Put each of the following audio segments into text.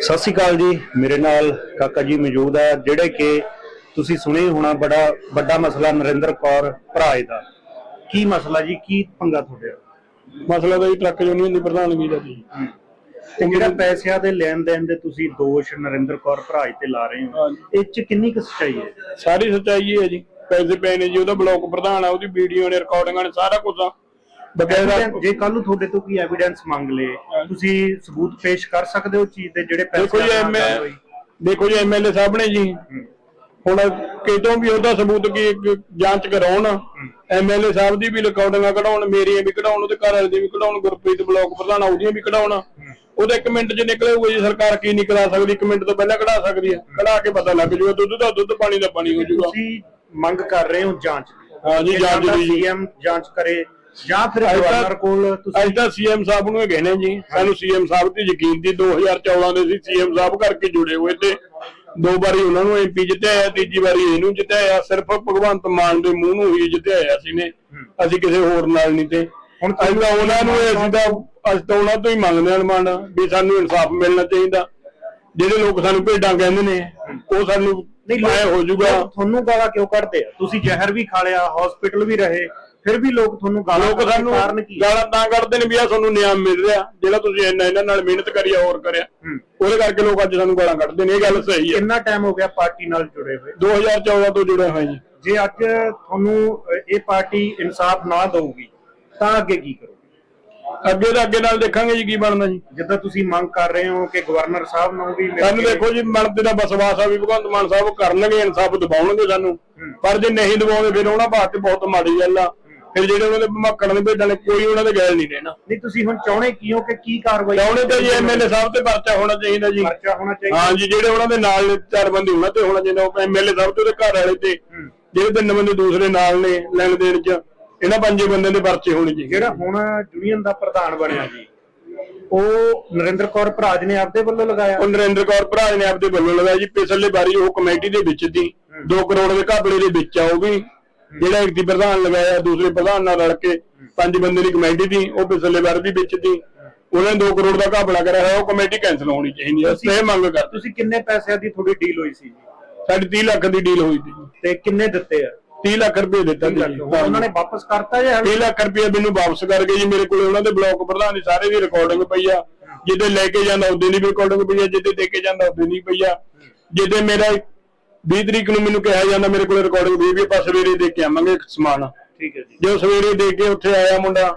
ਸਤਿ ਸ਼੍ਰੀ ਅਕਾਲ ਜੀ। ਮੇਰੇ ਨਾਲ ਕਾਕਾ ਜੀ ਮੌਜੂਦ ਹੈ ਜਿਹੜੇ ਕਿ ਤੁਸੀਂ ਸੁਣੇ ਹੋਣਾ ਬੜਾ ਵੱਡਾ ਮਸਲਾ ਨਰਿੰਦਰ ਕੌਰ ਭਰਾਏ ਦਾ ਕੀ ਮਸਲਾ ਜੀ? ਕੀ ਪੰਗਾ ਤੁਹਾਡੇ? ਮਸਲਾ ਜੀ ਟਰੱਕ ਯੂਨੀਅਨ ਦੀ ਪ੍ਰਧਾਨਗੀ ਦਾ ਜੀ। ਤੇ ਜਿਹੜਾ ਪੈਸਿਆਂ ਦੇ ਲੈਣ ਦੇਣ ਦੇ ਤੁਸੀਂ ਦੋਸ਼ ਨਰਿੰਦਰ ਕੌਰ ਭਰਾਏ ਤੇ ਲਾ ਰਹੇ ਹੋ। ਇਹ ਚ ਕਿੰਨੀ ਕੁ ਸੱਚਾਈ ਹੈ? ਸਾਰੀ ਸੱਚਾਈ ਹੈ ਜੀ। ਪੈਸੇ ਪਏ ਨੇ ਜੀ ਉਹਦਾ ਬਲਾਕ ਪ੍ਰਧਾਨ ਆ ਉਹਦੀ ਵੀਡੀਓ ਨੇ ਰਿਕਾਰਡਿੰਗਾਂ ਨੇ ਸਾਰਾ ਕੁਝ ਆ। Evidence- ਜੇ ਕੱਲ ਨੂੰ ਤੁਹਾਡੇ ਤੋਂ ਕੋਈ ਐਵੀਡੈਂਸ ਮੰਗ ਲੇ ਤੁਸੀਂ ਸਬੂਤ ਪੇਸ਼ ਕਰ ਸਕਦੇ ਹੋ ਚੀਜ਼ ਦੇ ਜਿਹੜੇ ਦੇਖੋ ਜੀ ਪੈਸੇ ਦੇਖੋ ਜੀ ਐਮਐਲਏ ਸਾਹਿਬ ਨੇ ਜੀ। ਹੁਣ ਕਿਤੋਂ ਵੀ ਉਹਦਾ ਸਬੂਤ ਕੀ ਇੱਕ ਜਾਂਚ ਕਰਾਉਣ ਐਮਐਲਏ ਸਾਹਿਬ ਦੀ ਵੀ ਰਿਕਾਰਡਿੰਗਾਂ ਕਢਾਉਣ ਮੇਰੀਆਂ ਵੀ ਕਢਾਉਣ ਉਹਦੇ ਘਰ ਵਾਲੇ ਦੀ ਵੀ ਕਢਾਉਣ ਗੁਰਪ੍ਰੀਤ ਬਲਾਕ ਪ੍ਰਧਾਨ ਉਹਦੀਆਂ ਵੀ ਕਢਾਉਣ। ਉਹਦਾ ਇੱਕ ਮਿੰਟ 'ਚ ਨਿਕਲੇ ਹੋਊਗਾ ਜੀ ਸਰਕਾਰ ਕੀ ਨਹੀਂ ਕਰਾ ਸਕਦੀ ਇੱਕ ਮਿੰਟ ਤੋਂ ਪਹਿਲਾਂ ਕਢਾ ਸਕਦੀ ਹੈ। ਕਢਾ ਕੇ ਪਤਾ ਲੱਗ ਜੂਗਾ ਦੁੱਧ ਦਾ ਦੁੱਧ ਪਾਣੀ ਦਾ ਪਾਣੀ ਹੋ ਜੂਗਾ। ਤੁਸੀਂ ਮੰਗ ਕਰ ਰਹੇ ਹੋ ਜਾਂਚ ਹਾਂ ਜੀ, ਜਾਂਚ ਦੀ ਜੀ। ਸੀਐਮ ਜਾਂਚ ਕਰੇ ਜਾਂ ਫਿਰ ਅੱਜ ਗਵਰਨਰ ਕੋਲ ਤੁਸੀਂ ਅੱਜ ਤਾਂ ਸੀਐਮ ਸਾਹਿਬ ਨੂੰ ਇਹ ਕਹਿੰਦੇ ਜੀ ਸਾਨੂੰ ਸੀਐਮ ਸਾਹਿਬ ਤੇ ਯਕੀਨ ਸੀ 2014 ਦੇ ਸੀ ਸੀਐਮ ਸਾਹਿਬ ਕਰਕੇ ਜੁੜੇ ਹੋਏ ਤੇ ਦੋ ਵਾਰੀ ਉਹਨਾਂ ਨੂੰ ਐਮਪੀ ਜਿੱਤਿਆ ਤੀਜੀ ਵਾਰੀ ਇਹਨੂੰ ਜਿੱਤਿਆ ਸਿਰਫ ਭਗਵੰਤ ਮਾਨ ਦੇ ਮੂੰਹ ਨੂੰ ਹੀ ਜਿੱਤਿਆ ਸੀ ਨੇ। ਅਸੀਂ ਕਿਸੇ ਹੋਰ ਨਾਲ ਨਹੀਂ ਤੇ। ਹੁਣ ਤਾਂ ਉਹਨਾਂ ਨੂੰ ਇਹ ਅਸੀਂ ਤਾਂ ਅਸੀਂ ਤਾਂ ਉਹਨਾਂ ਤੋਂ ਹੀ ਮੰਗਦੇ ਹਾਂ ਮਨ ਵੀ ਸਾਨੂੰ ਇਨਸਾਫ ਮਿਲਣਾ ਚਾਹੀਦਾ। ਜਿਹੜੇ ਲੋਕ ਸਾਨੂੰ ਭੇਡਾਂ ਕਹਿੰਦੇ ਨੇ ਉਹ ਸਾਨੂੰ ਨਹੀਂ ਐ ਹੋ ਜਾਊਗਾ। ਲੋਕ ਤੁਹਾਨੂੰ ਗਾਲਾਂ ਕਿਉਂ ਕੱਢਦੇ ਆ? ਤੁਸੀਂ ਜ਼ਹਿਰ ਵੀ ਖਾ ਲਿਆ ਹਸਪੀਟਲ ਵੀ ਰਹੇ ਫਿਰ ਵੀ ਲੋਕ ਤੁਹਾਨੂੰ ਗਾਲਾਂ ਲੋਕ ਸਾਨੂੰ ਕਾਰਨ ਕੀ ਗਾਲਾਂ ਤਾਂ ਕੱਢਦੇ ਨੇ ਵੀ ਆ ਤੁਹਾਨੂੰ ਨਿਆਮ ਮਿਲ ਰਿਹਾ। ਜਿਹੜਾ ਤੁਸੀਂ ਇੰਨਾ ਇਹਨਾਂ ਨਾਲ ਮਿਹਨਤ ਕਰੀ ਆ ਹੋਰ ਕਰਿਆ। ਉਹਦੇ ਕਰਕੇ ਲੋਕ ਅੱਜ ਸਾਨੂੰ ਗਾਲਾਂ ਕੱਢਦੇ ਨੇ ਇਹ ਗੱਲ ਸਹੀ ਹੈ। ਕਿੰਨਾ ਟਾਈਮ ਹੋ ਗਿਆ ਪਾਰਟੀ ਨਾਲ ਜੁੜੇ ਹੋਏ? 2014 ਤੋਂ ਜੁੜੇ ਹੋਏ ਜੀ। ਜੇ ਅੱਜ ਤੁਹਾਨੂੰ ਇਹ ਪਾਰਟੀ ਇਨਸਾਫ ਨਾ ਦਊਗੀ ਤਾਂ ਅੱਗੇ ਕੀ ਕਰੋਗੇ? ਅੱਗੇ ਦਾ ਅੱਗੇ ਨਾਲ ਦੇਖਾਂਗੇ ਜੀ ਕੀ ਬਣਦਾ ਜੀ। ਜਿੱਦਾਂ ਤੁਸੀਂ ਮੰਗ ਕਰ ਰਹੇ ਹੋ ਕਿ ਗਵਰਨਰ ਸਾਹਿਬ ਨੂੰ ਵੀ ਮਿਲ ਸਾਨੂੰ ਦੇਖੋ ਜੀ ਮਨ ਤੇ ਦਾ ਵਿਸ਼ਵਾਸ ਆ ਵੀ ਭਗਵੰਤ ਮਾਨ ਸਾਹਿਬ ਕਰਨਗੇ ਇਨਸਾਫ ਦਿਵਾਉਣਗੇ ਸਾਨੂੰ। ਪਰ ਜੇ ਨਹੀਂ ਦਿਵਾਉਂਦੇ ਫਿਰ ਉਹਨਾਂ ਬਾਤ ਬਹੁਤ ਮਾੜੀ ਗੱਲ ਆ। ਫਿਰ ਜਿਹੜੇ ਉਹਨਾਂ ਦੇ ਭਮਕੜ ਦੇ ਭੇਡਾਂ ਨੇ ਕੋਈ ਉਹਨਾਂ ਦੇ ਗੈਲ ਨਹੀਂ ਦੇਣਾ ਨਹੀਂ ਤੁਸੀਂ ਹੁਣ ਚਾਹੁੰਦੇ ਕੀ ਹੋ ਕਿ ਕੀ ਕਾਰਵਾਈ ਚਾਹੁੰਦੇ ਤਾਂ ਜੀ ਐਮਐਲਏ ਸਾਹਿਬ ਤੇ ਪਰਚਾ ਹੋਣਾ ਚਾਹੀਦਾ ਜੀ। ਪਰਚਾ ਹੋਣਾ ਚਾਹੀਦਾ। ਹਾਂ ਜੀ ਜਿਹੜੇ ਉਹਨਾਂ ਦੇ ਨਾਲ ਨੇ ਚਾਰ ਬੰਦੇ ਉਹਨਾਂ ਤੇ ਹੋਣਾ ਚਾਹੀਦਾ ਐਮਐਲਏ ਸਾਹਿਬ ਤੇ ਉਹਦੇ ਘਰ ਵਾਲੇ ਤੇ। ਜਿਹੜੇ ਤਿੰਨ ਬੰਦੇ ਦੂਸਰੇ ਨਾਲ ਨੇ ਲੈਣ ਦੇਣ ਚ ਇਹਨਾਂ ਪੰਜੇ ਬੰਦਿਆਂ ਦੇ ਪਰਚੇ ਹੋਣੇ ਚਾਹੀਦੇ। ਜਿਹੜਾ ਹੁਣ ਯੂਨੀਅਨ ਦਾ ਪ੍ਰਧਾਨ ਬਣਿਆ ਜੀ ਉਹ ਨਰਿੰਦਰ ਕੌਰ ਭਰਾਜ ਨੇ ਆਪਦੇ ਵੱਲੋਂ ਲਗਾਇਆ? ਉਹ ਨਰਿੰਦਰ ਕੌਰ ਭਰਾ ਨੇ ਆਪਦੇ ਵੱਲੋਂ ਲਗਾਇਆ ਜੀ ਪਿਛਲੇ ਵਾਰੀ ਉਹ ਕਮੇਟੀ ਦੇ ਵਿੱਚ ਸੀ 2 ਕਰੋੜ ਦੇ ਘਾਬਲੇ ਦੇ ਵਿੱਚ ਆ ਉਹ ਵੀ। ਜਿਹੜਾ ਇੱਕ ਦੀ ਪ੍ਰਧਾਨ ਲਗਾਇਆ ਦੂਸਰੇ ਪ੍ਰਧਾਨ ਨਾਲ ਰਲ ਕੇ ਪੰਜ ਬੰਦੇ ਦੀ ਕਮੇਟੀ ਸੀ ਉਹ ਪਿਛਲੇ ਵਾਰ ਵੀ ਵਿੱਚ ਸੀ ਉਹਨਾਂ ਨੇ 2 ਕਰੋੜ ਦਾ ਘਾਬਲਾ ਕਰਿਆ ਹੋਇਆ ਉਹ ਕਮੇਟੀ ਕੈਂਸਲ ਹੋਣੀ ਚਾਹੀਦੀ ਹੈ। ਇਹ ਮੰਗ ਕਰਦੇ ਤੁਸੀਂ ਕਿੰਨੇ ਪੈਸਿਆਂ ਦੀ ਤੁਹਾਡੀ ਡੀਲ ਹੋਈ ਸੀ ਜੀ? ਸਾਡੀ 30 ਲੱਖ ਦੀ ਡੀਲ ਹੋਈ ਸੀ। ਤੇ ਕਿੰਨੇ ਦਿੱਤੇ ਆ? 30 ਲੱਖ ਰੁਪਏ ਦਿੱਤਾ ਸੀ। ਜੀ। ਉਹਨਾਂ ਨੇ ਵਾਪਸ ਕਰਤਾ ਜਾਂ 30 ਲੱਖ ਰੁਪਏ ਮੈਨੂੰ ਵਾਪਸ ਕਰ ਗਏ ਜੀ। ਮੇਰੇ ਕੋਲੇ ਉਹਨਾਂ ਦੇ ਬਲਾਕ ਪ੍ਰਧਾਨ ਦੀ ਸਾਰੇ ਦੀ ਰਿਕਾਰਡਿੰਗ ਪਈ ਆ। ਜਿੱਦੇ ਲੈ ਕੇ ਜਾਂਦਾ ਉਹਦੇ ਦੀ ਰਿਕਾਰਡਿੰਗ ਪਈ ਆ। ਜਿੱਦੇ ਦੇ ਕੇ ਜਾਂਦਾ ਉਹਦੇ ਦੀ ਪਈ ਆ। ਜਿੱਦੇ ਮੇਰਾ 20 ਤਰੀਕ ਨੂੰ ਮੈਨੂੰ ਕਿਹਾ ਜਾਂਦਾ ਮੇਰੇ ਕੋਲੇ ਰਿਕਾਰਡਿੰਗ ਵੀ ਵੀ ਆਪਾਂ ਸਵੇਰੇ ਦੇ ਕੇ ਆਵਾਂਗੇ ਸਮਾਨ। ਠੀਕ ਹੈ ਜੀ। ਜੋ ਸਵੇਰੇ ਦੇ ਕੇ ਉੱਥੇ ਆਇਆ ਮੁੰਡਾ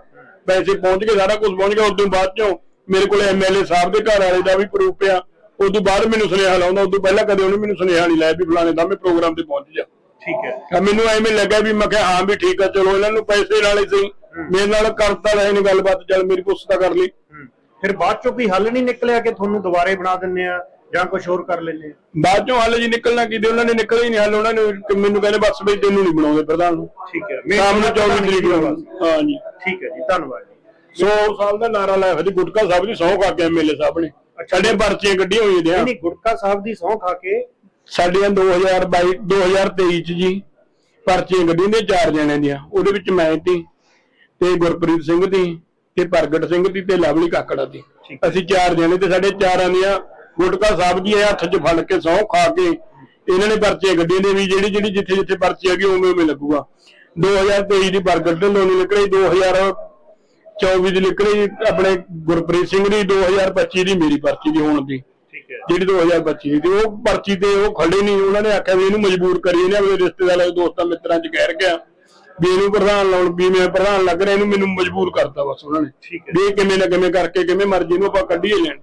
ਪੈਸੇ ਪਹੁੰਚ ਗਏ ਸਾਰਾ ਕੁਝ ਪਹੁੰਚ ਗਿਆ ਉਸ ਤੋਂ ਬਾਅਦ ਚੋਂ ਮੇਰੇ ਕੋਲੇ ਐਮਐਲਏ ਸਾਹਿਬ ਦੇ ਘਰ ਵਾਲੇ ਦਾ ਵੀ ਪ੍ਰੂਫ ਆ ਉਸ ਤੋਂ ਬਾਅਦ ਮੈਨੂੰ ਸੁਨੇਹਾ ਲਾਉਂਦਾ ਉਸ ਤੋਂ ਪਹਿਲਾਂ ਕਦੇ ਉਹਨੇ ਮੈਨੂੰ ਸੁਨੇਹਾ ਨਹੀਂ ਲਾਇਆ ਵੀ ਫਲਾਣੇ ਦਾ ਮੈਂ ਪ੍ਰੋਗਰਾਮ ਤੇ ਪਹੁੰਚ ਜਾ। ਠੀਕ ਹੈ। ਤਾਂ ਮੈਨੂੰ ਐਵੇਂ ਲੱਗਾ ਵੀ ਮੈਂ ਕਿਹਾ ਹਾਂ ਵੀ ਠੀਕ ਆ ਚਲੋ ਇਹਨਾਂ ਨੂੰ ਪੈਸੇ ਨਾਲੇ ਸਹੀ। ਮੇਰੇ ਨਾਲ ਕਰਤਾ ਰਹੇ ਨੇ ਗੱਲਬਾਤ ਚੱਲ ਮੇਰੀ ਪੁੱਛ ਤਾਂ ਕਰ ਲਈ। ਹੂੰ। ਫਿਰ ਬਾਅਦ ਚੋਂ ਕੋਈ ਹੱਲ ਨਹੀਂ ਨਿਕਲਿਆ ਕਿ ਤੁਹਾਨੂੰ ਦੁਬਾਰੇ ਬਣਾ ਦਿੰਨੇ ਆ? ਜਾਂ ਕੁਝ ਹੋਰ ਕਰ ਲੈਨੇ ਬਾਅਦ ਚੋਂ ਹੱਲ ਜੀ ਨਿਕਲਣਾ ਕਿਤੇ ਉਹਨਾਂ ਨੇ ਨਿਕਲ ਹੀ ਨਹੀਂ ਹੱਲ ਉਹਨਾਂ ਨੇ ਮੈਨੂੰ ਕਹਿੰਦੇ ਬਸ ਬਈ ਤੈਨੂੰ ਨਹੀਂ ਬਣਾਉਂਦੇ ਪ੍ਰਧਾਨ। ਨੂੰ ਠੀਕ ਹੈ ਸ਼ਾਮ ਨੂੰ 24 ਤਰੀਕ ਨੂੰ। ਹਾਂ। ਜੀ। ਠੀਕ ਹੈ ਜੀ ਧੰਨਵਾਦ ਜੀ। 100 ਸਾਲ ਦਾ ਨਾਰਾ ਲਾਇਆ ਹੋਇਆ ਜੀ ਗੁਟਕਾ ਸਾਹਿਬ ਦੀ ਸਹੁੰ ਖਾ ਕੇ ਐਮਐਲਏ ਸਾਹਿਬ ਨੇ। ਸਾਡੇ ਪਰਚੀਆਂ ਕੱਢੀਆਂ ਹੋਈਆਂ ਦੀਆਂ ਨਹੀਂ ਨਹੀਂ ਗੁਟਕਾ ਸਾਹਿਬ ਦੀ ਸਹੁੰ ਖਾ ਕੇ ਸਾਡੀਆਂ 2022 2023 ਚ ਜੀ ਪਰਚੀਆਂ ਕੱਢੀਆਂ ਨੇ ਚਾਰ ਜਣਿਆਂ ਦੀਆਂ। ਉਹਦੇ ਵਿੱਚ ਮੈਂ ਸੀ ਤੇ ਗੁਰਪ੍ਰੀਤ ਸਿੰਘ ਦੀ ਤੇ ਪ੍ਰਗਟ ਸਿੰਘ ਦੀ ਤੇ ਲਵਲੀ ਕਾਕੜਾ ਦੀ ਅਸੀਂ ਚਾਰ ਜਣੇ ਤੇ ਸਾਡੇ ਚਾਰਾਂ ਦੀਆਂ ਗੁਟਕਾ ਸਾਹਿਬ ਦੀ ਇਹ ਹੱਥ 'ਚ ਫੜ ਕੇ ਸਹੁੰ ਖਾ ਕੇ ਇਹਨਾਂ ਨੇ ਪਰਚੀਆਂ ਕੱਢੀਆਂ ਨੇ ਵੀ ਜਿਹੜੀ ਜਿਹੜੀ ਜਿੱਥੇ ਜਿੱਥੇ ਪਰਚੀ ਹੈਗੀ ਉਵੇਂ ਉਵੇਂ ਲੱਗੂਗਾ। 2023 ਦੀ ਪ੍ਰਗਟ ਢਿੱਲੋਂ ਦੀ ਨਿਕਲੀ 2024 ਦੀ ਨਿਕਲੀ ਆਪਣੇ ਗੁਰਪ੍ਰੀਤ ਸਿੰਘ ਦੀ 2025 ਦੀ ਮੇਰੀ ਪਰਚੀ ਦੀ ਹੋਣ ਦੀ। ਠੀਕ ਹੈ। ਜਿਹੜੀ 2025 ਦੀ ਉਹ ਪਰਚੀ ਤੇ ਉਹ ਖੜੇ ਨਹੀਂ ਉਹਨਾਂ ਨੇ ਆਖਿਆ ਵੀ ਇਹਨੂੰ ਮਜਬੂਰ ਕਰੀਏ ਨੇ ਆਪਣੇ ਰਿਸ਼ਤੇਦਾਰਾਂ ਦੋਸਤਾਂ ਮਿੱਤਰਾਂ 'ਚ ਕਹਿ ਗਿਆ ਵੀ ਇਹਨੂੰ ਪ੍ਰਧਾਨ ਲਾਉਣ ਵੀ ਮੈਂ ਪ੍ਰਧਾਨ ਲੱਗ ਰਿਹਾ ਇਹਨੂੰ ਮੈਨੂੰ ਮਜਬੂਰ ਕਰਤਾ ਬਸ ਉਹਨਾਂ ਨੇ। ਠੀਕ ਹੈ। ਵੀ ਕਿਵੇਂ ਨਾ ਕਿਵੇਂ ਕਰਕੇ ਕਿਵੇਂ ਮਰਜ਼ੀ ਨੂੰ ਆਪਾਂ ਕੱਢੀਏ ਲੈਣ।